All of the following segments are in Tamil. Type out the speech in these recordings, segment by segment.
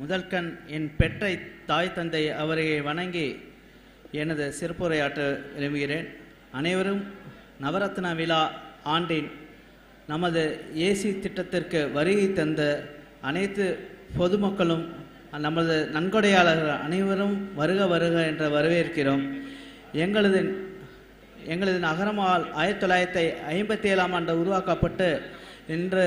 முதல்கண் என் பெற்றை தாய் தந்தை அவரை வணங்கி எனது சிறப்புரையாற்ற விரும்புகிறேன் அனைவரும் நவரத்ன விழா ஆண்டின் நமது ஏசி திட்டத்திற்கு வருகை தந்த அனைத்து பொதுமக்களும் நமது நன்கொடையாளர்கள் அனைவரும் வருக வருக என்று வரவேற்கிறோம். எங்களது எங்களது நகரமால் ஆயிரத்தி தொள்ளாயிரத்தி ஐம்பத்தி ஏழாம் ஆண்டு உருவாக்கப்பட்டு இன்று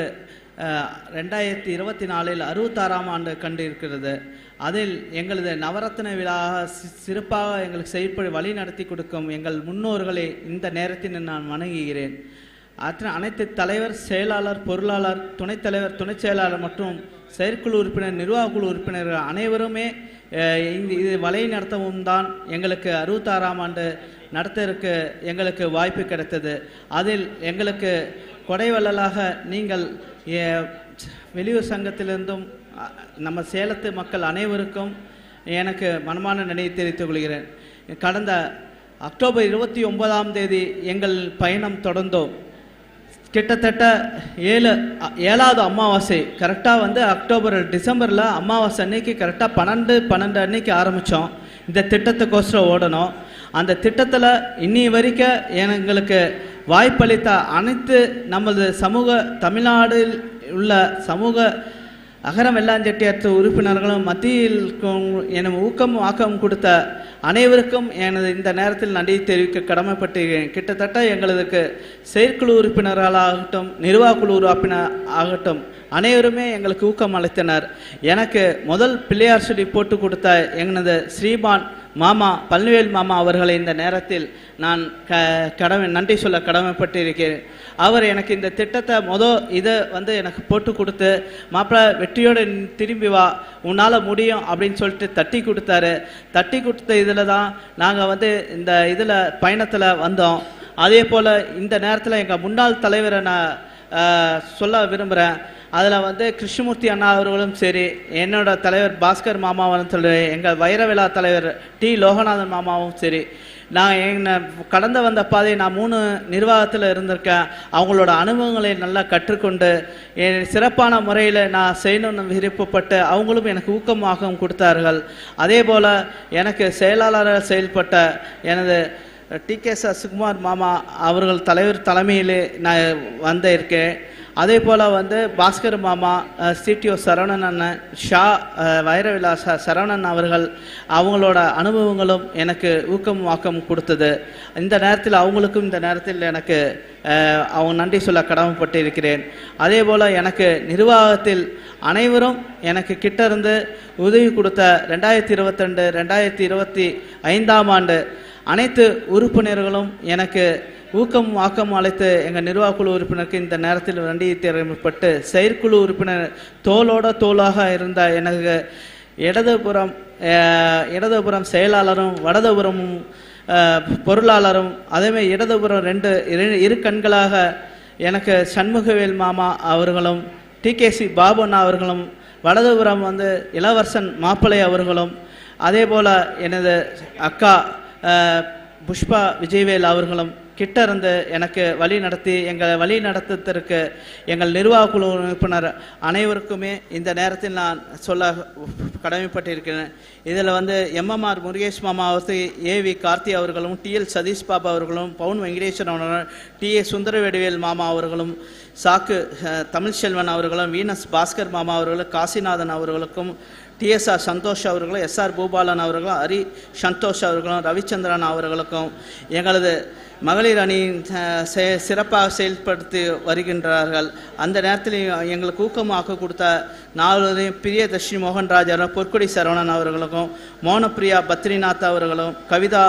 ரெண்டாயிரத்தி இருபத்தி நாலில் அறுபத்தாறாம் ஆண்டு கண்டிருக்கிறது. அதில் எங்களது நவரத்ன விழா சி- சிறப்பாக எங்களுக்கு செயல்பட வழி நடத்தி கொடுக்கும் எங்கள் முன்னோர்களை இந்த நேரத்தில் நான் வணங்குகிறேன். அத்தனை அனைத்து தலைவர் செயலாளர் பொருளாளர் துணைத் தலைவர் துணைச் செயலாளர் மற்றும் செயற்குழு உறுப்பினர் நிர்வாகக்குழு உறுப்பினர்கள் அனைவருமே இங்கு இது வழி நடத்தவும் தான் எங்களுக்கு அறுபத்தாறாம் ஆண்டு நடத்துறதுக்கு எங்களுக்கு வாய்ப்பு கிடைத்தது. அதில் எங்களுக்கு கொடைவள்ளலாக நீங்கள் வெளியூர் சங்கத்திலிருந்தும் நம்ம சேலத்து மக்கள் அனைவருக்கும் எனக்கு மனமான நினைவு தெரிவித்துக் கொள்கிறேன். கடந்த அக்டோபர் இருபத்தி ஒன்பதாம் தேதி எங்கள் பயணம் தொடர்ந்தோம். கிட்டத்தட்ட ஏழு அ- ஏழாவது அமாவாசை. கரெக்டாக வந்து அக்டோபர் டிசம்பரில் அமாவாசை அன்னைக்கு கரெக்டாக பன்னெண்டு பன்னெண்டு அன்னைக்கு ஆரம்பித்தோம் இந்த திட்டத்துக்கோசரம் ஓடணும். அந்த திட்டத்தில் இன்னி வரைக்கும் எங்களுக்கு வாய்ப்பளித்த அனைத்து நமது சமூக தமிழ்நாட்டில் உள்ள சமூக அகரம் வெள்ளாஞ்செட்டியாற்று உறுப்பினர்களும் மத்தியில் எனும் ஊக்கம் ஆக்கம் கொடுத்த அனைவருக்கும் எனது இந்த நேரத்தில் நன்றி தெரிவிக்க கடமைப்பட்டிருக்கிறேன். கிட்டத்தட்ட எங்களுக்கு செயற்குழு உறுப்பினர்களாகட்டும் நிர்வாகக்குழு உறுப்பினர் ஆகட்டும் அனைவருமே எங்களுக்கு ஊக்கம் அளித்தனர். எனக்கு முதல் பிள்ளையார் சொல்லி போட்டு கொடுத்த எனது ஸ்ரீமான் மாமா பழனிவேல் மாமா அவர்களை இந்த நேரத்தில் நான் க கடமை நன்றி சொல்ல கடமைப்பட்டிருக்கிறேன். அவர் எனக்கு இந்த திட்டத்தை மொதல் இதை வந்து எனக்கு போட்டு கொடுத்து மாப்பிள்ளை வெற்றியோடு திரும்பி வா உன்னால் முடியும் அப்படின்னு சொல்லிட்டு தட்டி கொடுத்தாரு. தட்டி கொடுத்த இதில் தான் நாங்கள் வந்து இந்த இதில் பயணத்தில் வந்தோம். அதே போல் இந்த நேரத்தில் எங்கள் முன்னாள் தலைவரை நான் சொல்ல விரும்புகிறேன் அதில் வந்து கிருஷ்ணமூர்த்தி அண்ணா அவர்களும் சரி என்னோட தலைவர் பாஸ்கர் மாமாவும் சொல்லி எங்கள் வைரவிழா தலைவர் டி லோகநாதன் மாமாவும் சரி நான் என்னை கடந்து வந்த பாதையை நான் மூணு நிர்வாகத்தில் இருந்திருக்கேன். அவங்களோட அனுபவங்களை நல்லா கற்றுக்கொண்டு என் சிறப்பான முறையில் நான் செய்யணும்னு விருப்பப்பட்டு அவங்களும் எனக்கு ஊக்கமாகவும் கொடுத்தார்கள். அதே போல் எனக்கு செயலாளராக செயல்பட்ட எனது டி கே சசிகுமார் மாமா அவர்கள் தலைவர் தலைமையில் நான் வந்த இருக்கேன். அதே போல் வந்து பாஸ்கர் மாமா சிடிஓ சரவணன் அண்ணன் ஷா வைரவிலாச சரவணன் அவர்கள் அவங்களோட அனுபவங்களும் எனக்கு ஊக்கம் வாக்கம் கொடுத்தது. இந்த நேரத்தில் அவங்களுக்கும் இந்த நேரத்தில் எனக்கு அவங்க நன்றி சொல்ல கடமைப்பட்டு இருக்கிறேன் அதே போல் எனக்கு நிர்வாகத்தில் அனைவரும் எனக்கு கிட்ட இருந்து உதவி கொடுத்த ரெண்டாயிரத்தி இருபத்திரெண்டு ரெண்டாயிரத்தி இருபத்தி ஐந்தாம் ஆண்டு அனைத்து உறுப்பினர்களும் எனக்கு ஊக்கம் ஆக்கம் அழைத்து எங்கள் நிர்வாகக்குழு உறுப்பினருக்கு இந்த நேரத்தில் நன்றி தெரிவிப்பட்டு செயற்குழு உறுப்பினர் தோளோட தோளாக இருந்த எனக்கு இடதுபுறம் இடதுபுறம் செயலாளரும் வடதுபுறமும் பொருளாளரும் அதேமாதிரி இடதுபுறம் ரெண்டு இரு- இரு கண்களாக எனக்கு சண்முகவேல் மாமா அவர்களும் டிகேசி பாபண்ணா அவர்களும் வடதுபுறம் வந்து இளவரசன் மாப்பிள்ளை அவர்களும் அதே போல் எனது அக்கா புஷ்பா விஜயவேல் அவர்களும் கிட்ட இருந்து எனக்கு வழி நடத்தி எங்களை வழி நடத்துவதற்கு எங்கள் நிர்வாக குழு உறுப்பினர் அனைவருக்குமே இந்த நேரத்தில் நான் சொல்ல கடமைப்பட்டிருக்கிறேன். இதில் வந்து எம்எம்ஆர் முருகேஷ் மாமா அவர்கள் வி கார்த்தி அவர்களும் டிஎல் சதீஷ் பாபா அவர்களும் பவுன் வெங்கடேஸ்வரன் அவர்களும் டி ஏ சுந்தரவேடுவேல் மாமா அவர்களும் சாக்கு தமிழ்ச்செல்வன் அவர்களும் வீனஸ் பாஸ்கர் மாமா அவர்களும் காசிநாதன் அவர்களுக்கும் டிஎஸ்ஆர் சந்தோஷ் அவர்களும் எஸ்ஆர் பூபாலன் அவர்களும் ஹரி சந்தோஷ் அவர்களும் ரவிச்சந்திரன் அவர்களுக்கும் எங்களது மகளிர் அணியின் செ- சிறப்பாக செயல்படுத்தி வருகின்றார்கள். அந்த நேரத்தில் எங்களுக்கு ஊக்கமாக கொடுத்த நாலுவரையும் பிரியதர்ஷினி மோகன்ராஜ் அவர்கள் பொற்குடி சரவணன் அவர்களுக்கும் மோனப்பிரியா பத்ரிநாத் அவர்களும் கவிதா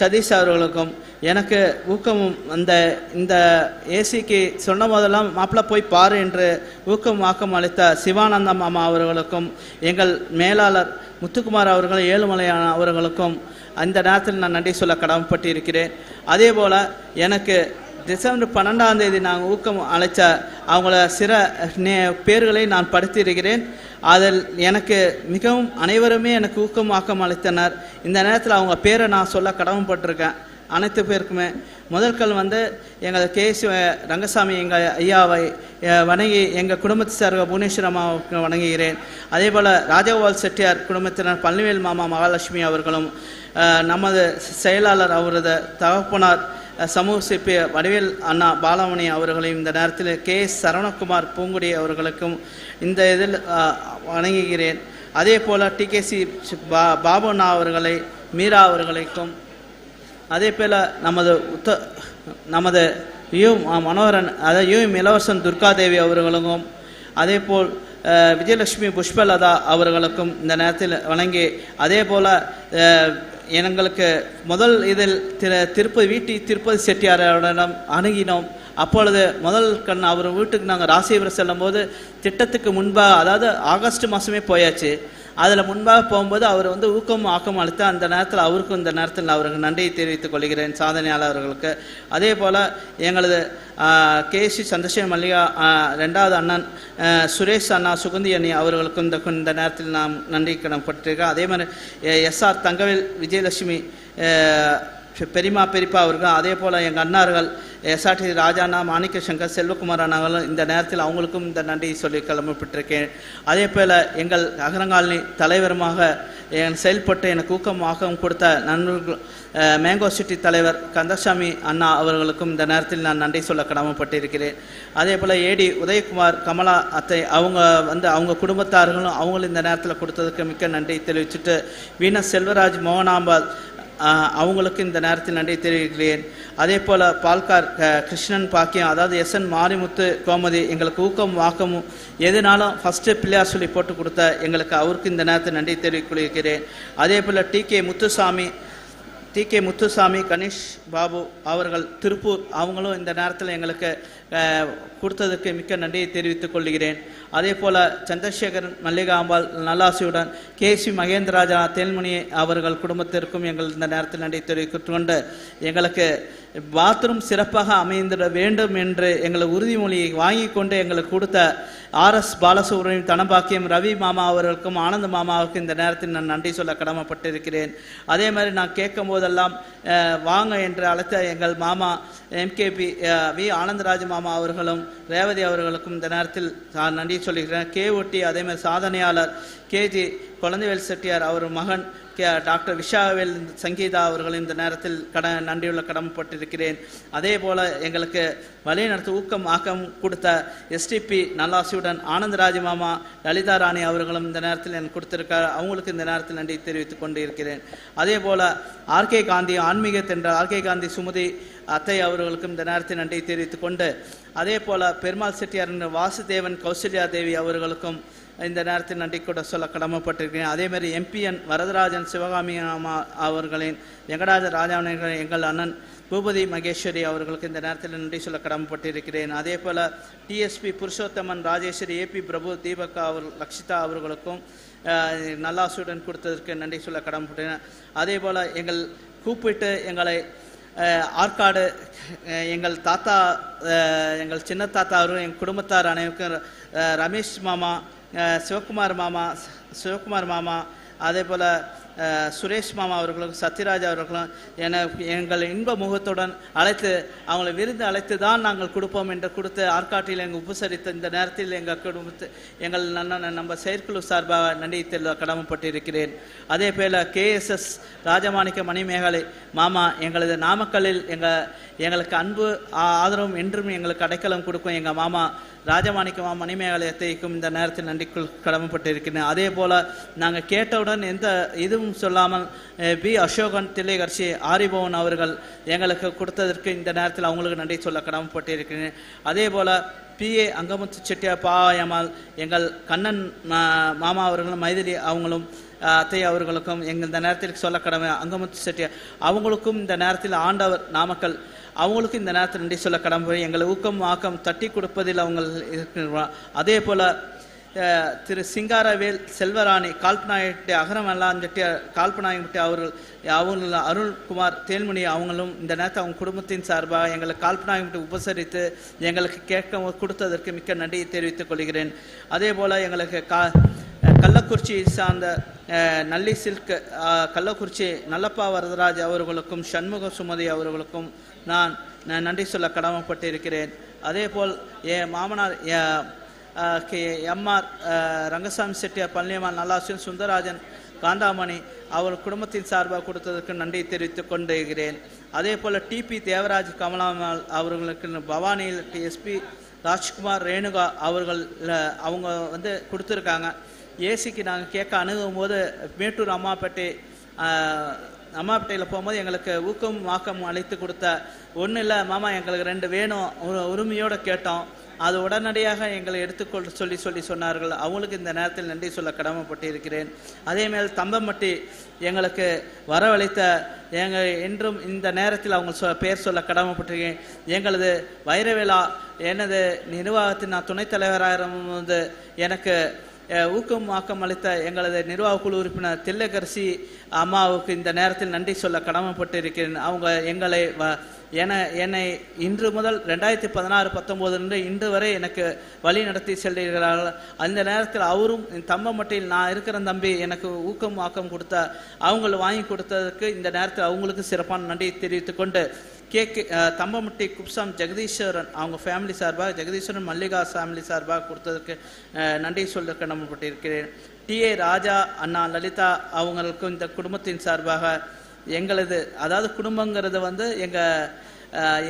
சதீஷ் அவர்களுக்கும் எனக்கு ஊக்கமும் அந்த இந்த ஏசிக்கு சொன்ன போதெல்லாம் மாப்பிள்ள போய் பாரு என்று ஊக்கம் ஆக்கம் அளித்த சிவானந்த மாமா அவர்களுக்கும் எங்கள் மேலாளர் முத்துக்குமார் அவர்கள் ஏழுமலையான அவர்களுக்கும் அந்த நேரத்தில் நான் நன்றி சொல்ல கடமைப்பட்டு இருக்கிறேன் அதே போல் எனக்கு டிசம்பர் பன்னெண்டாம் தேதி நாங்கள் ஊக்கம் அழைச்ச அவங்கள சில நே பேர்களை நான் படுத்தியிருக்கிறேன் அதில் எனக்கு மிகவும் அனைவருமே எனக்கு ஊக்கம் ஆக்கம் அளித்தனர். இந்த நேரத்தில் அவங்க பேரை நான் சொல்ல கடமைப்பட்டிருக்கேன். அனைத்து பேருக்குமே. முதல் கல் வந்து எங்கள் கேசி ரங்கசாமி எங்கள் ஐயாவை வணங்கி எங்கள் குடும்பத்தை சார்பாக புவனேஸ்வர் அம்மாவுக்கு வணங்குகிறேன். அதே போல் ராஜகோபால் செட்டியார் குடும்பத்தினர் பழனிவேல் மாமா மகாலட்சுமி அவர்களும் நமது செயலாளர் அவரது தகப்பனார் சமூக சிப்பி வடிவேல் அண்ணா பாலமணி அவர்களையும் இந்த நேரத்தில் கே எஸ் சரவணகுமார் பூங்குடி அவர்களுக்கும் இந்த இதில் வணங்குகிறேன். அதே போல் டிகேசி பா பாபுண்ணா அவர்களை மீரா அவர்களுக்கும் அதே போல் நமது உத்த நமது யு மனோகரன் அதாவது யு இளவரசன் துர்காதேவி அவர்களுக்கும் அதே போல் விஜயலட்சுமி புஷ்பலதா அவர்களுக்கும் இந்த நேரத்தில் வழங்கி அதே போல் எங்களுக்கு முதல் இதில் திரு திருப்பதி வீட்டி திருப்பதி செட்டியாரிடம் அணுகினோம். அப்பொழுது முதல் கண் அவர் வீட்டுக்கு நாங்கள் ராசிபுரம் செல்லும்போது திட்டத்துக்கு முன்பாக அதாவது ஆகஸ்ட் மாதமே போயாச்சு. அதில் முன்பாக போகும்போது அவர் வந்து ஊக்கம் ஆக்கம் அளித்து அந்த நேரத்தில் அவருக்கும் இந்த நேரத்தில் அவருக்கு நன்றியை தெரிவித்துக் கொள்கிறேன் சாதனையாளர்களுக்கு. அதே போல் எங்களது கேசி சந்திரசேகர் மல்லிகா ரெண்டாவது அண்ணன் சுரேஷ் அண்ணா சுகந்தி அண்ணி அவர்களுக்கும் இந்த இந்த நேரத்தில் நாம் நன்றி கடன்பட்டிருக்கேன் அதே மாதிரி எஸ்ஆர் தங்கவேல் விஜயலட்சுமி பெரிமா பெரியமா பெரியப்பா அவர்கள் அதே போல் எங்கள் அண்ணார்கள் எஸ்ஆர்டி ராஜானா மாணிக்க சங்கர் செல்வகுமார் அண்ணாங்களும் இந்த நேரத்தில் அவங்களுக்கும் இந்த நன்றி சொல்லி கிளம்பப்பட்டிருக்கேன் அதே போல் எங்கள் அகரங்காலனி தலைவருமாக என் செயல்பட்டு எனக்கு ஊக்கமாகவும் கொடுத்த நண்பர்கள் மேங்கோ சிட்டி தலைவர் கந்தசாமி அண்ணா அவர்களுக்கும் இந்த நேரத்தில் நான் நன்றி சொல்ல கடமைப்பட்டிருக்கிறேன். அதே போல் ஏடி உதயகுமார் கமலா அத்தை அவங்க வந்து அவங்க குடும்பத்தார்களும் அவங்களும் இந்த நேரத்தில் கொடுத்ததுக்கு மிக்க நன்றி தெரிவிச்சுட்டு வீண செல்வராஜ் மோகனாம்பால் அவங்களுக்கு இந்த நேரத்தில் நன்றி தெரிவிக்கிறேன். அதே போல் பால்கார் கிருஷ்ணன் பாக்கியம் அதாவது எஸ் என் மாரிமுத்து கோமதி எங்களுக்கு ஊக்கம் வாக்கமும் எதுனாலும் ஃபஸ்ட்டு பிள்ளையார் சொல்லி போட்டு கொடுத்த எங்களுக்கு அவருக்கு இந்த நேரத்தில் நன்றி தெரிவிக்கிறேன். அதே போல் T K Muthusamy T K Muthusamy Ganesh Babu அவர்கள் திருப்பூர் அவங்களும் இந்த நேரத்தில் எங்களுக்கு கொடுத்ததற்கு கொடுத்ததுக்கு மிக்க நன்றியை தெரிவித்துக் கொள்கிறேன். அதே போல் சந்திரசேகரன் மல்லிகாம்பாள் நல்லாசியுடன் கே சி மகேந்திரராஜா தேன்மணி அவர்கள் குடும்பத்திற்கும் எங்கள் இந்த நேரத்தில் நன்றி தெரிவித்துக் கொண்டு எங்களுக்கு பாத்ரூம் சிறப்பாக அமைந்திட வேண்டும் என்று எங்களை உறுதிமொழியை வாங்கி கொண்டு எங்களுக்கு கொடுத்த ஆர்எஸ் பாலசுப்ரமணியம் தனபாக்கியம் ரவி மாமா அவர்களுக்கும் ஆனந்த மாமாவுக்கும் இந்த நேரத்தில் நான் நன்றி சொல்ல கடமைப்பட்டிருக்கிறேன். அதே மாதிரி நான் கேட்கும் போதெல்லாம் அஹ், வாங்க என்று அழைத்த எங்கள் மாமா எம்கேபி வி. ஆனந்தராஜ் மாமா அவர்களும் ரேவதி அவர்களுக்கும் இந்த நேரத்தில் நான் நன்றி சொல்கிறேன். கே. ஒட்டி அதே மாதிரி சாதனையாளர் கேஜி குழந்தைவேல் செட்டியார் அவர் மகன் டாக்டர் விஷாவேல் சங்கீதா அவர்கள் இந்த நேரத்தில் கட நன்றியுள்ள கடமைப்பட்டிருக்கிறேன் அதே போல் எங்களுக்கு வழிநடத்த ஊக்கம் ஆக்கம் கொடுத்த எஸ்டிபி நல்லாசியுடன் ஆனந்தராஜ் மாமா லலிதா ராணி அவர்களும் இந்த நேரத்தில் எனக்கு கொடுத்திருக்கார். அவங்களுக்கு இந்த நேரத்தில் நன்றி தெரிவித்துக் கொண்டு இருக்கிறேன் அதே போல் ஆர்கே காந்தி ஆன்மீக தென்ற ஆர்கே காந்தி சுமதி அத்தை அவர்களுக்கும் இந்த நேரத்தில் நன்றி தெரிவித்துக் கொண்டு அதே போல் பெருமாள் செட்டியார் என்ற வாசுதேவன் கௌசல்யா தேவி அவர்களுக்கும் இந்த நேரத்தில் நன்றி கூட சொல்ல கடமைப்பட்டிருக்கிறேன். அதே மாதிரி எம்பிஎன் வரதராஜன் சிவகாமி அம்மா அவர்களின் வெங்கடாஜ ராஜாவணன் எங்கள் அண்ணன் பூபதி மகேஸ்வரி அவர்களுக்கு இந்த நேரத்தில் நன்றி சொல்ல கடமைப்பட்டிருக்கிறேன். அதே போல் டிஎஸ்பி புருஷோத்தமன் ராஜேஸ்வரி ஏபி பிரபு தீபக்கா அவர் லக்ஷிதா அவர்களுக்கும் நல்லா ஸ்டூடெண்ட் கொடுத்ததற்கு நன்றி சொல்ல கடமைப்பட்டேன் அதே போல் எங்கள் கூப்பிட்டு எங்களை ஆற்காடு எங்கள் தாத்தா எங்கள் சின்ன தாத்தா அவரும் எங்கள் குடும்பத்தார் அனைவருக்கும் ரமேஷ் மாமா சிவகுமார் மாமா சிவகுமார் மாமா அதே போல் சுரேஷ் மாமா அவர்களும் சத்யராஜ் அவர்களும் என எங்கள் இன்ப முகத்துடன் அழைத்து அவங்களை விருந்து அழைத்து தான் நாங்கள் கொடுப்போம் என்று கொடுத்து ஆற்காட்டில் எங்கள் உபசரித்த இந்த நேரத்தில் எங்கள் குடும்பத்து எங்கள் நன்ன நம்ம செயற்குழு சார்பாக நன்றி தெல்ல கடமைப்பட்டிருக்கிறேன். அதே போல் கேஎஸ்எஸ் ராஜமாணிக்க மணிமேகலை மாமா எங்களது நாமக்கல்லில் எங்கள் எங்களுக்கு அன்பு ஆ- ஆதரவும் என்றும் எங்களுக்கு அடைக்கலம் கொடுக்கும் எங்கள் மாமா ராஜமாணிக்கமா மணிமேகலையத்தைக்கும் இந்த நேரத்தில் நன்றிக்குள் கடமைப்பட்டிருக்கிறேன் அதே போல் நாங்கள் கேட்டவுடன் எந்த இதுவும் சொல்லாமல் பி. அசோகன் தில்லைகர்ஷி ஆரிபவன் அவர்கள் எங்களுக்கு கொடுத்ததற்கு இந்த நேரத்தில் அவங்களுக்கு நன்றி சொல்ல கடமைப்பட்டிருக்கிறேன் அதே போல் பிஏ அங்கமுத்து செட்டியார் பாயம்மாள் எங்கள் கண்ணன் மா- மாமா அவர்களும் மைதிலி அவங்களும் அத்தை அவர்களுக்கும் எங்கள் இந்த நேரத்தில் சொல்ல கடமை அங்கமுத்து செட்டியார் அவங்களுக்கும் இந்த நேரத்தில் ஆண்டவர் நாமக்கல் அவங்களுக்கும் இந்த நேரத்தில் நன்றி சொல்ல கடமை எங்களை ஊக்கம் ஆக்கம் தட்டி கொடுப்பதில் அவங்க இருக்கிறார் அதே போல் திரு சிங்காரவேல் செல்வராணி கால்பநாயகட்டி அகரமெல்லாம் செட்டியார் கால்பநாயகட்டி அவர்கள் அவங்க அருண்குமார் தேன்மணி அவங்களும் இந்த நேரத்தை அவங்க குடும்பத்தின் சார்பாக எங்களை கால்பநாயகட்டி உபசரித்து எங்களுக்கு கேட்க கொடுத்ததற்கு மிக்க நன்றியை தெரிவித்துக் கொள்கிறேன். அதே போல் எங்களுக்கு கா கள்ளக்குறிச்சி சார்ந்த நல்லி சில்க் கள்ளக்குறிச்சி நல்லப்பா வரதராஜ் அவர்களுக்கும் சண்முக சுமதி அவர்களுக்கும் நான் நன்றி சொல்ல கடமைப்பட்டிருக்கிறேன். அதேபோல் என் மாமனார் கே எம்ஆர் ரங்கசாமி செட்டியார் பழனியம்மாள் நல்லாசியம் சுந்தரராஜன் காந்தாமணி அவர் குடும்பத்தின் சார்பாக கொடுத்ததற்கு நன்றி தெரிவித்துக் கொண்டிருக்கிறேன். அதே போல் டிபி தேவராஜ் கமலாமல் அவர்களுக்கு பவானியில் எஸ்பி ராஜ்குமார் ரேணுகா அவர்கள் அவங்க வந்து கொடுத்துருக்காங்க. ஏசிக்கு நாங்கள் கேட்க அணுகும் போது மேட்டூர் அம்மாப்பேட்டை அம்மாப்பேட்டையில் போகும்போது எங்களுக்கு ஊக்கம் வாக்கம் அழைத்து கொடுத்த ஒன்றும் இல்லை மாமா எங்களுக்கு ரெண்டு வேணும். ஒரு உரிமையோடு கேட்டோம். அது உடனடியாக எங்களை எடுத்துக்கொள் சொல்லி சொல்லி சொன்னார்கள். அவங்களுக்கு இந்த நேரத்தில் நன்றி சொல்ல கடமைப்பட்டு இருக்கிறேன் அதேமேல் தம்பம்பட்டி எங்களுக்கு வரவழைத்த எங்கள் என்றும் இந்த நேரத்தில் அவங்க சொ பேர் சொல்ல கடமைப்பட்டிருக்கேன். எங்களது வைரவிழா எனது நிர்வாகத்தின் நான் துணைத் தலைவராக இருந்து எனக்கு ஊக்கம் ஆக்கம் அளித்த எங்களது நிர்வாக குழு உறுப்பினர் தில்லகரசி அம்மாவுக்கு இந்த நேரத்தில் நன்றி சொல்ல கடமைப்பட்டு இருக்கிறேன் அவங்க எங்களை வ- என என்னை இன்று முதல் ரெண்டாயிரத்தி பதினாறு பத்தொம்போதுலேருந்து இன்று வரை எனக்கு வழி நடத்தி செல்கிறார்கள். அந்த நேரத்தில் அவரும் என் தம்பமட்டியில் நான் இருக்கிற தம்பி எனக்கு ஊக்கம் ஆக்கம் கொடுத்த அவங்கள வாங்கி கொடுத்ததுக்கு இந்த நேரத்தில் அவங்களுக்கு சிறப்பான நன்றி தெரிவித்துக்கொண்டு கே கே தம்பமுட்டி குப்சாம் ஜெகதீஸ்வரன் அவங்க ஃபேமிலி சார்பாக ஜெகதீஸ்வரன் மல்லிகா ஃபேமிலி சார்பாக கொடுத்ததுக்கு நன்றி சொல்ல கடமைப்பட்டிருக்கிறேன் டிஏ ராஜா அண்ணா லலிதா அவங்களுக்கும் இந்த குடும்பத்தின் சார்பாக எங்களது அதாவது குடும்பங்கிறது வந்து எங்கள்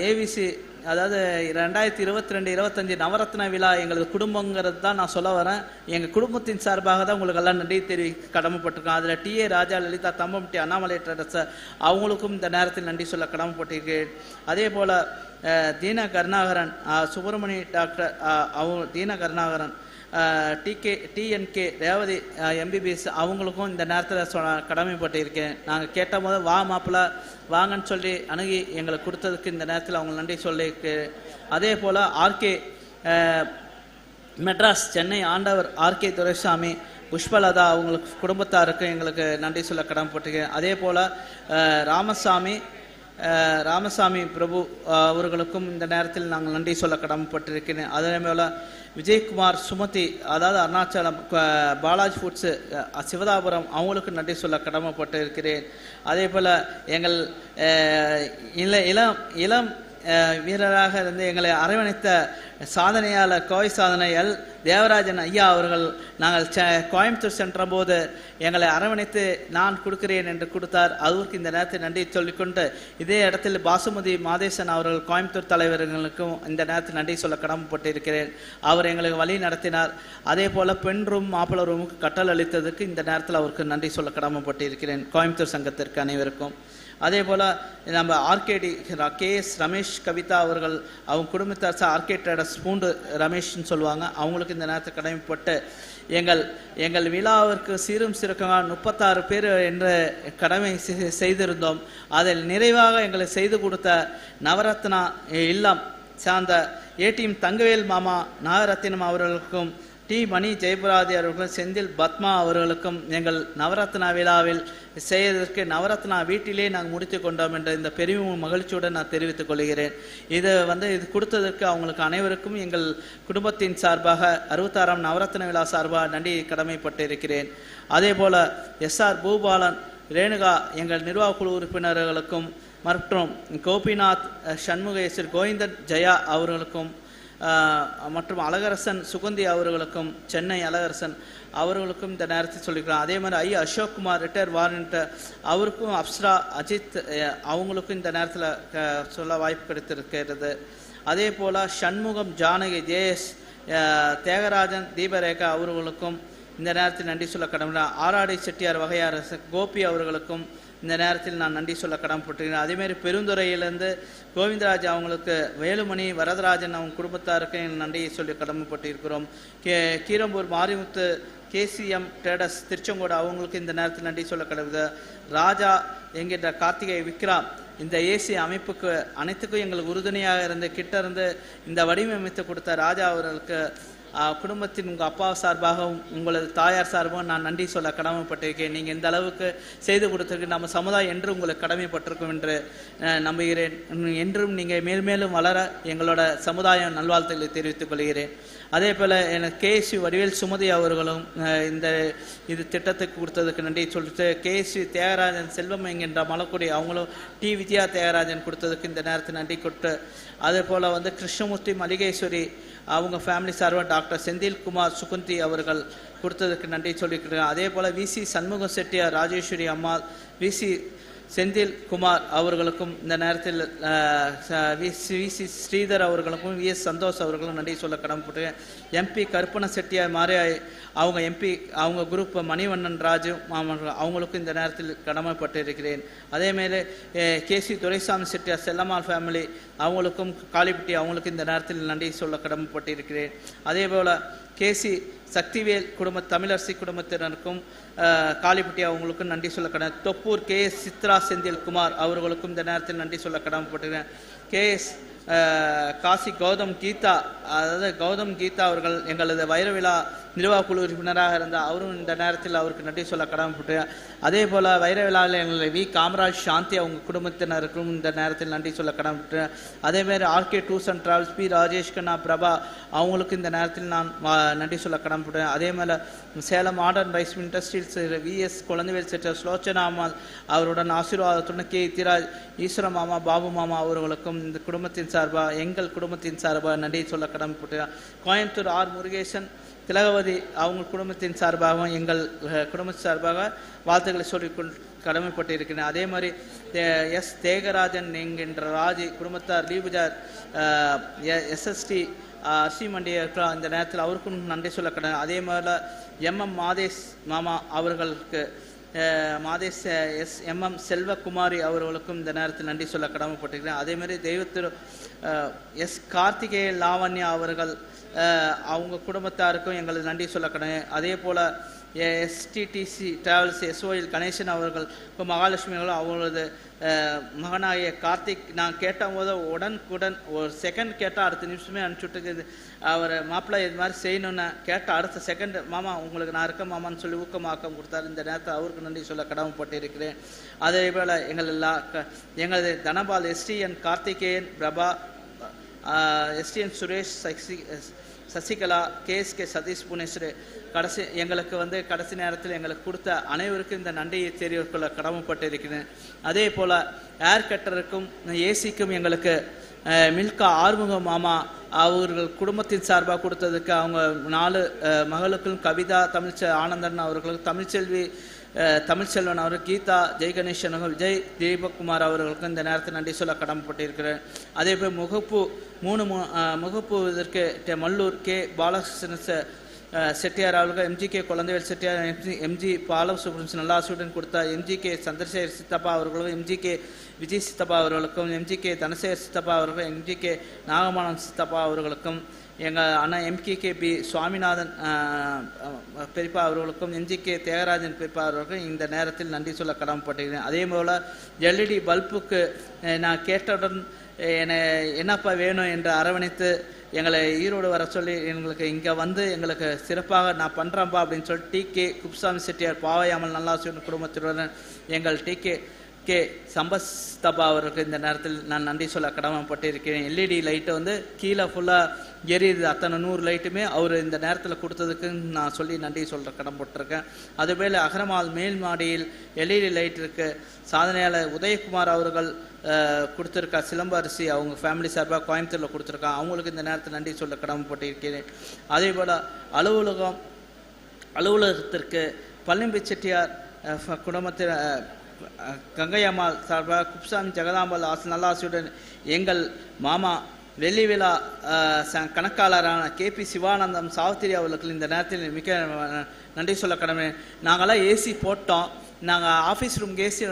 ஏவிசி அதாவது ரெண்டாயிரத்தி இருபத்தி ரெண்டு இருபத்தஞ்சி நவரத்ன விழா எங்களது குடும்பங்கிறது தான் நான் சொல்ல வரேன். எங்கள் குடும்பத்தின் சார்பாக தான் உங்களுக்கு எல்லாம் நன்றி தெரி கடமைப்பட்டிருக்கோம். அதில் டிஏ ராஜா லலிதா தம்பம்பட்டி அண்ணாமலை ட்ரேடர்ஸ் அவங்களுக்கும் இந்த நேரத்தில் நன்றி சொல்ல கடமைப்பட்டிருக்கேன் அதே போல் தீன கருணாகரன் சுப்பிரமணி டாக்டர் அவங்க Deena Karunakaran TK TNK Revathi MBBS அவங்களுக்கும் இந்த நேரத்தில் சொ கடமைப்பட்டு இருக்கேன் நாங்கள் கேட்ட போது வா மாப்பிள்ள வாங்கன்னு சொல்லி அணுகி எங்களுக்கு கொடுத்ததுக்கு இந்த நேரத்தில் அவங்க நன்றி சொல்லியிருக்கு. அதே போல் ஆர்கே மெட்ராஸ் சென்னை ஆண்டவர் ஆர்கே துரைசாமி புஷ்பலதா அவங்களுக்கு குடும்பத்தாருக்கு எங்களுக்கு நன்றி சொல்ல கடமைப்பட்டிருக்கேன். அதே போல் ராமசாமி ராமசாமி பிரபு அவர்களுக்கும் இந்த நேரத்தில் நாங்கள் நன்றி சொல்ல கடமைப்பட்டிருக்கிறேன். அதே போல் விஜயகுமார் சுமதி அதாவது அருணாச்சலம் பாலாஜி ஃபுட்ஸு சிவதாபுரம் அவங்களுக்கு நன்றி சொல்ல கடமைப்பட்டு இருக்கிறேன் அதே போல் எங்கள் இள இளம் இளம் வீரராக இருந்து எங்களை அரவணைத்த சாதனையாளர் கோவை சாதனை எல் தேவராஜன் ஐயா அவர்கள் நாங்கள் செ கோயம்புத்தூர் சென்ற போது எங்களை அரவணைத்து நான் கொடுக்கிறேன் என்று கொடுத்தார். அவருக்கு இந்த நேரத்தில் நன்றி சொல்லிக்கொண்டு இதே இடத்தில் பாசுமதி மாதேசன் அவர்கள் கோயம்புத்தூர் தலைவர்களுக்கும் இந்த நேரத்தில் நன்றி சொல்ல கடமைப்பட்டிருக்கிறேன். அவர் எங்களுக்கு வழி நடத்தினார். அதே போல் பெண் ரூம் மாப்பிள்ள ரூமுக்கு கட்டல் அளித்ததுக்கு இந்த நேரத்தில் அவருக்கு நன்றி சொல்ல கடமைப்பட்டிருக்கிறேன். கோயம்புத்தூர் சங்கத்திற்கு அனைவருக்கும். அதே போல் நம்ம RKD K S Ramesh Kavitha அவர்கள் அவங்க குடும்பத்தார் ஆர்கே ட்ரேடர்ஸ் ஸ்பூண்டு ரமேஷ்னு சொல்லுவாங்க. அவங்களுக்கு இந்த நேரத்தை கடமைப்பட்டு எங்கள் எங்கள் விழாவிற்கு சீரும் சிறக்கமாக முப்பத்தாறு பேர் என்ற கடமை செ- செய்திருந்தோம். அதில் நிறைவாக எங்களை செய்து கொடுத்த நவரத்னா இல்லம் சார்ந்த ஏடிஎம் தங்கவேல் மாமா நாகரத்தினம் அவர்களுக்கும் டி. மணி ஜெயபுராதி அவர்களுக்கும் செந்தில் பத்மா அவர்களுக்கும் எங்கள் நவரத்னா விழாவில் செய்வதற்கு நவரத்னா வீட்டிலே நாங்கள் முடித்து கொண்டோம் என்ற இந்த பெருமை மகிழ்ச்சியுடன் நான் தெரிவித்துக் கொள்கிறேன். இதை வந்து இது கொடுத்ததற்கு அவங்களுக்கு அனைவருக்கும் எங்கள் குடும்பத்தின் சார்பாக அறுபத்தாறாம் நவரத்ன விழா சார்பாக நன்றி கடமைப்பட்டு இருக்கிறேன் அதே போல் எஸ்ஆர் பூபாலன் ரேணுகா எங்கள் நிர்வாக குழு உறுப்பினர்களுக்கும் மற்றும் கோபிநாத் சண்முகேஸ்வர் கோவிந்தன் ஜெயா அவர்களுக்கும் மற்றும் அழகரசன் சுகந்தி அவர்களுக்கும் சென்னை அழகரசன் அவர்களுக்கும் இந்த நேரத்தில் சொல்லிக்கிறோம் அதே மாதிரி I Ashok Kumar retire warrant அவருக்கும் அப்ஸ்ரா அஜித் அவங்களுக்கும் இந்த நேரத்தில் க- சொல்ல வாய்ப்பு கிடைத்திருக்கிறது. அதே போல் சண்முகம் ஜானகி ஜேஎஸ் தேகராஜன் தீபரேகா அவர்களுக்கும் இந்த நேரத்தில் நன்றி சொல்ல கடமை ஆராடி செட்டியார் வகையரசு கோபி அவர்களுக்கும் இந்த நேரத்தில் நான் நன்றி சொல்ல கடமைப்பட்டிருக்கிறேன். அதேமாரி பெருந்துறையிலேருந்து கோவிந்தராஜ் அவங்களுக்கு வேலுமணி வரதராஜன் அவங்க குடும்பத்தாருக்கு நன்றியை சொல்லி கடமைப்பட்டிருக்கிறோம். K Keerambur Marimuthu KCM traders Tiruchengode அவங்களுக்கு இந்த நேரத்தில் நன்றி சொல்ல கடவுது. ராஜா என்கின்ற கார்த்திகை விக்ரம் இந்த ஏசி அமைப்புக்கு அனைத்துக்கும் எங்களுக்கு உறுதுணையாக இருந்து கிட்ட இருந்து இந்த வடிவமைத்து கொடுத்த ராஜா அவர்களுக்கு குடும்பத்தின் உங்கள் அப்பா சார்பாகவும் உங்களது தாயார் சார்பாகவும் நான் நன்றி சொல்ல கடமைப்பட்டிருக்கேன். நீங்கள் இந்த அளவுக்கு செய்து கொடுத்துருக்கு நம்ம சமுதாயம் என்று உங்களுக்கு கடமைப்பட்டிருக்கும் என்று நம்புகிறேன். என்றும் நீங்கள் மேல்மேலும் வளர எங்களோட சமுதாயம் நல்வாழ்த்துக்களை தெரிவித்துக் கொள்கிறேன். அதே போல் எனக்கு கேஎஸ்சி வடிவேல் சுமதி அவர்களும் இந்த இது திட்டத்துக்கு கொடுத்ததுக்கு நன்றி சொல்லிட்டு கேஎஸ்சி தியாகராஜன் செல்வம் என்கின்ற மலக்குடி அவங்களும் டி. வித்யா தியாகராஜன் கொடுத்ததுக்கு இந்த நேரத்தில் நன்றி கொடுத்து அதே போல் வந்து கிருஷ்ணமூர்த்தி மளிகேஸ்வரி அவங்க ஃபேமிலி சார்பாக டாக்டர் செந்தில்குமார் சுகுந்தி அவர்கள் கொடுத்ததுக்கு நன்றி சொல்லிக்கிறேன் அதே போல் விசி சண்முகம் செட்டியார் ராஜேஸ்வரி அம்மா விசி செந்தில் குமார் அவர்களுக்கும் இந்த நேரத்தில் வி சி ஸ்ரீதர் அவர்களுக்கும் வி எஸ் சந்தோஷ் அவர்களும் நன்றி சொல்ல கடமைப்பட்டு எம்பி கருப்பண செட்டியார் மாறி அவங்க எம்பி அவங்க குரூப் மணிவண்ணன் ராஜு மாமன் அவங்களுக்கும் இந்த நேரத்தில் கடமைப்பட்டிருக்கிறேன். அதேமாரி கேசி துரைசாமி செட்டியார் செல்லம்மாள் ஃபேமிலி அவங்களுக்கும் காளிப்பட்டி அவங்களுக்கும் இந்த நேரத்தில் நன்றி சொல்ல கடமைப்பட்டிருக்கிறேன். அதே போல் கேசி சக்திவேல் குடும்ப தமிழரசி குடும்பத்தினருக்கும் காளிப்பட்டி அவங்களுக்கும் நன்றி சொல்ல கடன் தொப்பூர் கே எஸ் சித்ரா செந்தில் குமார் அவர்களுக்கும் இந்த நேரத்தில் நன்றி சொல்ல கடமைப்பட்டிருக்கிறேன். கே எஸ் காசி கௌதம் கீதா அதாவது கௌதம் கீதா அவர்கள் எங்களது வைர விழா நிர்வாக குழு உறுப்பினராக இருந்தால் அவரும் இந்த நேரத்தில் அவருக்கு நன்றி சொல்ல கடமைப்பட்டு அதே போல் வைரவிழாவில் எங்களை வி. காமராஜ் சாந்தி அவங்க குடும்பத்தினருக்கும் இந்த நேரத்தில் நன்றி சொல்ல கடமைப்பட்டு அதேமாரி RK tours and travels P. Rajesh Kanna Prabha அவங்களுக்கும் இந்த நேரத்தில் நான் நன்றி சொல்ல கடமைப்பட்டேன் அதே மாதிரி Salem modern rice industries VS Kuzhandaivel Chettiar Sulochana அவருடன் ஆசீர்வாதத்துடன் கே இத்திராஜ் ஈஸ்வர மாமா பாபு மாமா அவர்களுக்கும் இந்த குடும்பத்தின் சார்பாக எங்கள் குடும்பத்தின் சார்பாக நன்றி சொல்ல கடமைப்பட்டேன் கோயம்புத்தூர் ஆர். முருகேசன் திலகவதி அவங்க குடும்பத்தின் சார்பாகவும் எங்கள் குடும்ப சார்பாக வாழ்த்துக்களை சொல்லிக்கொண்டு கடமைப்பட்டு இருக்கிறேன் அதே மாதிரி தே- எஸ் தேகராஜன் என்கின்ற ராஜி குடும்பத்தார் லீபுஜார் எஸ்எஸ்டி அரிசி அந்த நேரத்தில் அவருக்கும் நன்றி சொல்ல கடன் அதே மாதிரி எம்எம் மாதேஷ் மாமா அவர்களுக்கு மாதேஷ் எஸ் எம்எம் செல்வகுமாரி அவர்களுக்கும் இந்த நேரத்தில் நன்றி சொல்ல கடமைப்பட்டிருக்கிறேன். அதே மாதிரி தெய்வத்திரு எஸ் கார்த்திகேய லாவண்யா அவர்கள் அவங்க குடும்பத்தாருக்கும் எங்களது நன்றி சொல்ல அதே போல் எஸ்டிடிசி டிராவல்ஸ் எஸ்ஓஎல் கணேசன் அவர்கள் இப்போ மகாலட்சுமி அவர்கள் அவங்களது மகனாகிய கார்த்திக் நான் கேட்டபோது உடனுக்குடன் ஒரு செகண்ட் கேட்டால் அடுத்த நிமிஷமே அனுப்பிச்சுட்டு அவர் மாப்பிள்ளை இது மாதிரி செய்யணும்னு கேட்ட அடுத்த செகண்ட் மாமா உங்களுக்கு நான் இருக்கேன் மாமான்னு சொல்லி ஊக்கமாக்கம் கொடுத்தாரு. இந்த நேரத்தில் அவருக்கு நன்றி சொல்ல கடமைப்பட்டிருக்கிறேன். அதே போல் எங்கள் எல்லா க- எங்களது Dhanapal STN Karthikeyan Prabha STN Suresh Sakshi Sasikala KSK Sathish Puneshwar கடைசி எங்களுக்கு வந்து கடைசி நேரத்தில் எங்களுக்கு கொடுத்த அனைவருக்கும் இந்த நன்றியை தெரிவிக்கொள்ள கடமைப்பட்டு இருக்கிறேன் அதே போல் ஏர் கட்டருக்கும் ஏசிக்கும் எங்களுக்கு மில்கா ஆறுமுக மாமா அவர்கள் குடும்பத்தின் சார்பாக கொடுத்ததுக்கு அவங்க நாலு மகளுக்கும் கவிதா தமிழ்ச்ச ஆனந்தன் அவர்களுக்கும் தமிழ்ச்செல்வி தமிழ்ச்செல்வன் அவர் கீதா ஜெய்கணேஷன் அவர்கள் விஜய் தீபக்குமார் அவர்களுக்கும் இந்த நேரத்தில் நன்றி சொல்ல கடமைப்பட்டிருக்கிறேன். அதே போல் முகப்பு மூணு மு- முகப்பு இதற்கு டெ- மல்லூர் கே பாலகிருஷ்ண செட்டியார் அவர்கள் MG K Kuzhandaivel Chettiar MG MG பாலவ Subramanian student கொடுத்தா எம்ஜி கே சந்திரசேகர் சித்தப்பா அவர்களும் எம்ஜி கே விஜய் சித்தப்பா அவர்களுக்கும் எம்ஜி கே தனசேகர் சித்தப்பா அவர்களும் எம்ஜி கே நாகமானம் சித்தப்பா அவர்களுக்கும் எங்கள் அண்ணன் எம்கே கே பி சுவாமிநாதன் பெரியப்பா அவர்களுக்கும் எம்ஜிகே தியாகராஜன் பெரியப்பா அவர்களுக்கும் இந்த நேரத்தில் நன்றி சொல்ல கடமைப்பட்டிருக்கிறேன். அதே போல் எல்இடி பல்புக்கு நான் கேட்டவுடன் என்னை என்னப்பா வேணும் என்று அரவணைத்து எங்களை ஈரோடு வர சொல்லி எங்களுக்கு இங்கே வந்து எங்களுக்கு சிறப்பாக நான் பண்ணுறேன்ப்பா அப்படின்னு சொல்லி டி கே குப்சாமி செட்டியார் பாவையாமல் நல்லாசிவன் குடும்பத்துடன் எங்கள் டி கே கே சம்பஸ்தபா அவருக்கு இந்த நேரத்தில் நான் நன்றி சொல்ல கடமைப்பட்டிருக்கிறேன். எல்இடி லைட்டை வந்து கீழே ஃபுல்லாக எரியுது அத்தனை நூறு லைட்டுமே அவர் இந்த நேரத்தில் கொடுத்ததுக்கு நான் சொல்லி நன்றி சொல்கிற கடமைப்பட்டிருக்கேன் அதுபோல் அகரமால் மேல் மாடியில் எல்இடி லைட் இருக்கு. சாதனையாளர் உதயகுமார் அவர்கள் கொடுத்துருக்கா கொடுத்திருக்கா சிலம்ப அரிசி அவங்க ஃபேமிலி சார்பாக கோயம்புத்தூரில் கொடுத்துருக்காங்க. அவங்களுக்கு இந்த நேரத்தில் நன்றி சொல்ல கடமைப்பட்டிருக்கிறேன் அதே போல் அலுவலகம் அலுவலகத்திற்கு பழனிம்பி செட்டியார் குடும்பத்தில் கங்கை அம்மாள் சார்பாக குப்சாமி ஜெகதாம்பாள் ஆசு நல்லாசியுடன் எங்கள் மாமா வெள்ளி விழா ச- கணக்காளரான கே பி சிவானந்தம் சாவித்திரி அவர்களுக்கு இந்த நேரத்தில் மிக நன்றி சொல்ல கடமை. நாங்களாம் ஏசி போட்டோம். நாங்கள் ஆஃபீஸ் ரூம் ஏசி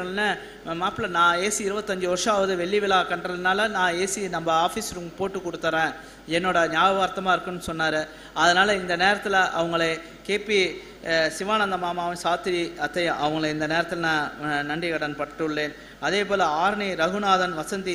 மாப்பிள்ள நான் ஏசி இருபத்தஞ்சி வருஷம் ஆகுது வெள்ளி விழா கண்டதுனால நான் ஏசி நம்ம ஆஃபீஸ் ரூம் போட்டு கொடுத்துறேன். என்னோட ஞாபகார்த்தமாக இருக்குன்னு சொன்னார். அதனால் இந்த நேரத்தில் அவங்களே கேபி சிவானந்த மாமாவும் சாத்திரி அத்தையும் அவங்கள இந்த நேரத்தில் நான் நன்றி கடன் பட்டுள்ளேன். அதே போல் ஆர்னி ரகுநாதன் வசந்தி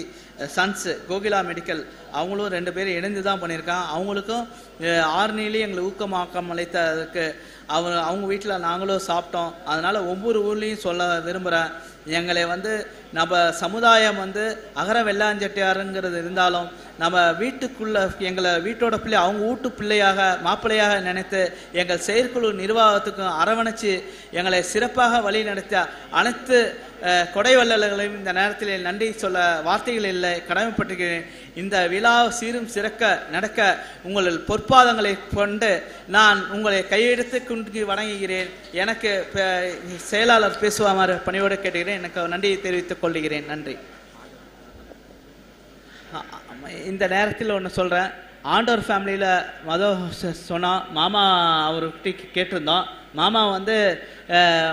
சன்ஸ் கோகிலா மெடிக்கல் அவங்களும் ரெண்டு பேரும் இணைந்து தான் பண்ணியிருக்காங்க. அவங்களுக்கும் அஹ், ஆர்னிலையும் எங்களை ஊக்கமாக்கம் அளித்ததுக்கு அவங்க அவங்க வீட்டில் நாங்களும் சாப்பிட்டோம். அதனால் ஒவ்வொரு ஊர்லேயும் சொல்ல விரும்புகிறேன் எங்களை வந்து நம்ம சமுதாயம் வந்து அகர வெள்ளாஞ்சட்டியாருங்கிறது இருந்தாலும் நம்ம வீட்டுக்குள்ள எங்களை வீட்டோட பிள்ளை அவங்க வீட்டு பிள்ளையாக மாப்பிள்ளையாக நினைத்து எங்கள் செயற்குழு நிர்வாகத்துக்கும் அரவணைச்சு எங்களை சிறப்பாக வழி நடத்த அனைத்து அஹ், கொடை இந்த நேரத்தில் நன்றி சொல்ல வார்த்தைகள் இல்லை கடமைப்பட்டிருக்கிறேன். இந்த விழா சீரும் சிறக்க நடக்க உங்கள் பொற்பாதங்களை கொண்டு நான் உங்களை கையெடுத்து கொண்டு வணங்குகிறேன். எனக்கு செயலாளர் பேசுவாமாறு பணியோடு கேட்டுக்கிறேன் எனக்கு நன்றியை தெரிவித்துக் கொள்கிறேன். நன்றி. ஆ- இந்த நேரத்தில் ஒன்று சொல்கிறேன் ஆண்டவர் ஃபேமிலியில் மதோ சொன்னால் மாமா அவர்கிட்ட கேட்டிருந்தோம். மாமா வந்து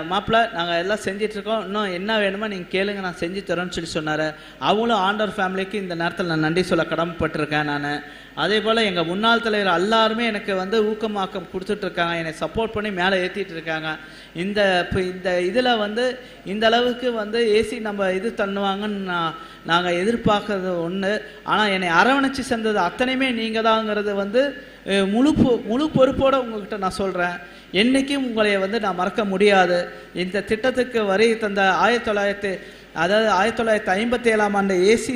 மாப்பிள்ள நாங்கள் எல்லாம் செஞ்சிட்ருக்கோம். இன்னும் என்ன வேணுமோ நீங்கள் கேளுங்க நான் செஞ்சு தரேன்னு சொல்லி சொன்னார். அவங்களும் ஆண்டவர் ஃபேமிலிக்கு இந்த நேரத்தில் நான் நன்றி சொல்ல கடமைப்பட்டிருக்கேன் நான். அதே போல் எங்கள் முன்னாள் தலைவர் எல்லாருமே எனக்கு வந்து ஊக்கமாக்கம் கொடுத்துட்ருக்காங்க. என்னை சப்போர்ட் பண்ணி மேலே ஏற்றிட்டு இருக்காங்க இந்த இப்போ இந்த இதில் வந்து இந்த அளவுக்கு வந்து ஏசி நம்ம இது தண்ணுவாங்கன்னு நான் நாங்கள் எதிர்பார்க்கறது ஒன்று ஆனால் என்னை அரவணைச்சு சேர்ந்தது அத்தனையுமே நீங்கள் தாங்கிறது வந்து முழு பொ- முழு பொறுப்போடு உங்கள்கிட்ட நான் சொல்கிறேன் என்றைக்கும் உங்களை வந்து நான் மறக்க முடியாது. இந்த திட்டத்துக்கு வரி தந்த ஆயிரத்தி தொள்ளாயிரத்தி அதாவது ஆயிரத்தி தொள்ளாயிரத்தி ஐம்பத்தி ஏழாம் ஆண்டு ஏசி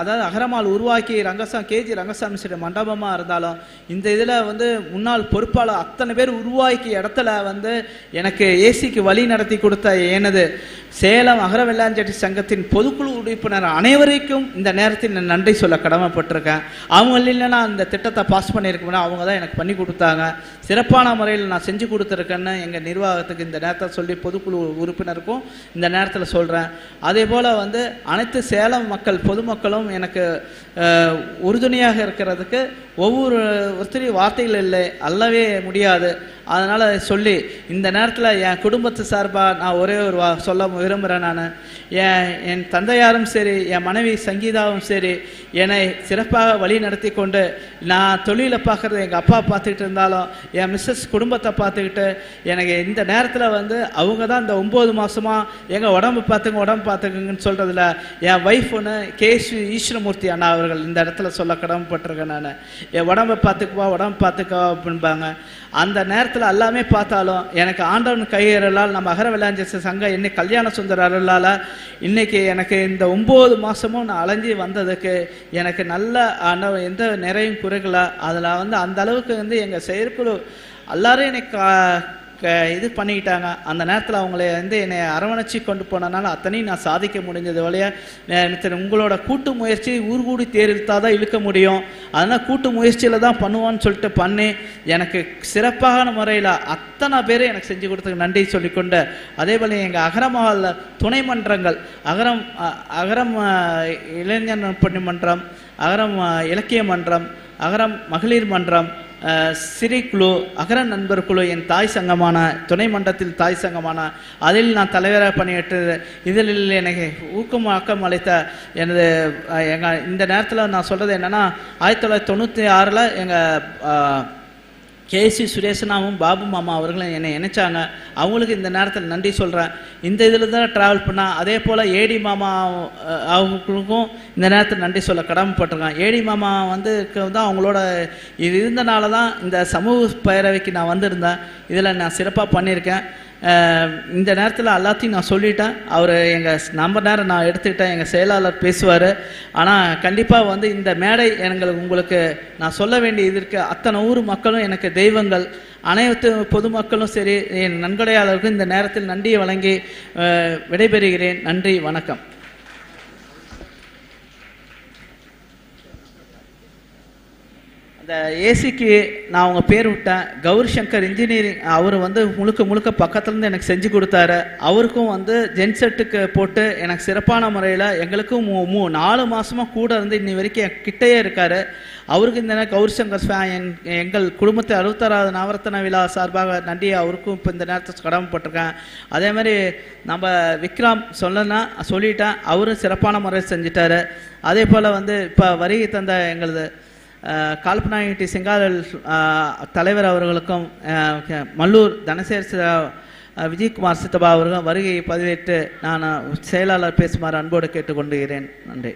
அதாவது அகரமால் உருவாக்கி ரங்கசாமி கேஜி ரங்கசாமி சிற மண்டபமாக இருந்தாலும் இந்த இதில் வந்து முன்னாள் பொறுப்பாளர் அத்தனை பேர் உருவாக்கிய இடத்துல வந்து எனக்கு ஏசிக்கு வழி நடத்தி கொடுத்த எனது சேலம் அகர வெள்ளாஞ்செட்டி சங்கத்தின் பொதுக்குழு உறுப்பினர் அனைவருக்கும் இந்த நேரத்தில் நான் நன்றி சொல்ல கடமைப்பட்டிருக்கேன். அவங்க இல்லைன்னா அந்த திட்டத்தை பாஸ் பண்ணியிருக்கோம்னா அவங்க தான் எனக்கு பண்ணி கொடுத்தாங்க. சிறப்பான முறையில் நான் செஞ்சு கொடுத்துருக்கேன்னு எங்கள் நிர்வாகத்துக்கு இந்த நேரத்தை சொல்லி பொதுக்குழு உறுப்பினருக்கும் இந்த நேரத்தில் சொல்கிறேன் அதே போல் வந்து அனைத்து சேலம் மக்கள் பொதுமக்களும் எனக்கு உறுதுணையாக இருக்கிறதுக்கு ஒவ்வொரு ஒருத்தரையும் வார்த்தைகள் இல்லை அல்லவே முடியாது. அதனால் சொல்லி இந்த நேரத்தில் என் குடும்பத்து சார்பாக நான் ஒரே ஒரு வா சொல்ல விரும்புகிறேன் நான். என் என் தந்தையாரும் சரி என் மனைவி சங்கீதாவும் சரி என்னை சிறப்பாக வழி நடத்தி கொண்டு நான் தொழிலை பார்க்குறது எங்கள் அப்பா பார்த்துக்கிட்டு இருந்தாலும் என் மிஸ்ஸஸ் குடும்பத்தை பார்த்துக்கிட்டு எனக்கு இந்த நேரத்தில் வந்து அவங்க தான் இந்த ஒம்பது மாதமாக எங்கள் உடம்பு பார்த்துங்க உடம்பு பார்த்துக்குங்கன்னு சொல்கிறதுல என் ஒய்ஃப் ஒன்று கேசு ஈஸ்வரமூர்த்தி அண்ணா அவர்கள் இந்த இடத்துல சொல்ல கடமைப்பட்டிருக்கேன் நான். என் உடம்பை பார்த்துக்குவா உடம்பு பார்த்துக்கவா அப்படின்பாங்க அந்த நேரத்தில் எல்லாமே பார்த்தாலும் எனக்கு ஆண்டவன் கையேறலால் நம்ம அகர விளையாஞ்ச சங்கம் இன்னைக்கு கல்யாண சுந்தர அருளால் இன்னைக்கு எனக்கு இந்த ஒம்பது மாதமும் நான் அலைஞ்சி வந்ததுக்கு எனக்கு நல்ல ஆண்டவன் எந்த நிறையும் குறைகளா அதில் வந்து அந்த அளவுக்கு வந்து எங்கள் செயற்குழு எல்லாரும் என்னை கா இது பண்ணிக்கிட்டாங்க. அந்த நேரத்தில் அவங்கள வந்து என்னை அரவணைச்சி கொண்டு போனனால அத்தனையும் நான் சாதிக்க முடிஞ்சது வழியாக உங்களோட கூட்டு முயற்சி ஊர் கூடி தேர் தான் இழுக்க முடியும். அதனால் கூட்டு முயற்சியில் தான் பண்ணுவான்னு சொல்லிட்டு பண்ணி எனக்கு சிறப்பான முறையில் அத்தனை பேரும் எனக்கு செஞ்சு கொடுத்ததுக்கு நன்றி சொல்லிக்கொண்டு அதே போல் எங்கள் அகரமஹாலில் துணை மன்றங்கள் அகரம் அகரம் இளைஞர் பணி மன்றம் அகரம் இலக்கிய மன்றம் அகரம் மகளிர் மன்றம் சிறி குழு அகர நண்பர் குழு என் தாய் சங்கமான துணை மன்றத்தில் தாய் சங்கமான அதில் நான் தலைவராக பணியாற்று இதில் எனக்கு ஊக்கமாக்கம் அளித்த எனது எங்கள் இந்த நேரத்தில் நான் சொல்கிறது என்னென்னா ஆயிரத்தி தொள்ளாயிரத்தி தொண்ணூற்றி ஆறில் எங்கள் கேசி சுரேசனாவும் பாபு மாமா அவர்களும் என்னை இணைச்சாங்க. அவங்களுக்கு இந்த நேரத்தில் நன்றி சொல்கிறேன் இந்த இதில் தான் ட்ராவல் பண்ணால் அதே போல் ஏடி மாமா அவங்களுக்கும் இந்த நேரத்தில் நன்றி சொல்ல கடமைப்பட்டிருக்கேன் ஏடி மாமா வந்து தான் அவங்களோட இது இருந்தனால தான் இந்த சமூக பேரவைக்கு நான் வந்திருந்தேன். இதில் நான் சிறப்பாக பண்ணியிருக்கேன். இந்த நேரத்தில் எல்லாத்தையும் நான் சொல்லிட்டேன். அவர் எங்கள் நம்ம நேரம் நான் எடுத்துக்கிட்டேன். எங்கள் செயலாளர் பேசுவார். ஆனால் கண்டிப்பாக வந்து இந்த மேடை எங்களுக்கு உங்களுக்கு நான் சொல்ல வேண்டிய இது அத்தனை ஊர் மக்களும் எனக்கு தெய்வங்கள். அனைத்து பொதுமக்களும் சரி என் நன்கொடையாளருக்கும் இந்த நேரத்தில் நன்றியை வழங்கி விடைபெறுகிறேன். நன்றி வணக்கம். அந்த ஏசிக்கு நான் அவங்க பேர் விட்டேன். கௌரி சங்கர் இன்ஜினியரிங் அவர் வந்து முழுக்க முழுக்க பக்கத்துலேருந்து எனக்கு செஞ்சு கொடுத்தாரு. அவருக்கும் வந்து ஜென்செட்டுக்கு போட்டு எனக்கு சிறப்பான முறையில் எங்களுக்கும் மூ நாலு மாதமாக கூட இருந்து இன்னி வரைக்கும் என் கிட்டேயே இருக்கார். அவருக்கு இந்த நேரம் கௌரி சங்கர் என் எங்கள் குடும்பத்தை அறுபத்தாறாவது நவரத்தன விழா சார்பாக நன்றி அவருக்கும் இப்போ இந்த நேரத்தில் கடமைப்பட்டிருக்கேன். அதே மாதிரி நம்ம விக்ரம் சொல்லனா சொல்லிட்டேன். அவரும் சிறப்பான முறையில் செஞ்சிட்டாரு. அதே போல் வந்து இப்போ வருகை தந்த எங்களது கால்பனாயிட்டி செங்காலல் தலைவர் அவர்களுக்கும் மல்லூர் தனசேர் விஜயகுமார் சித்தபா அவர்களும் வருகையை பதிவேற்று நான் செயலாளர் பேசுமாறு அன்போடு கேட்டுக்கொண்டுகிறேன் நன்றி.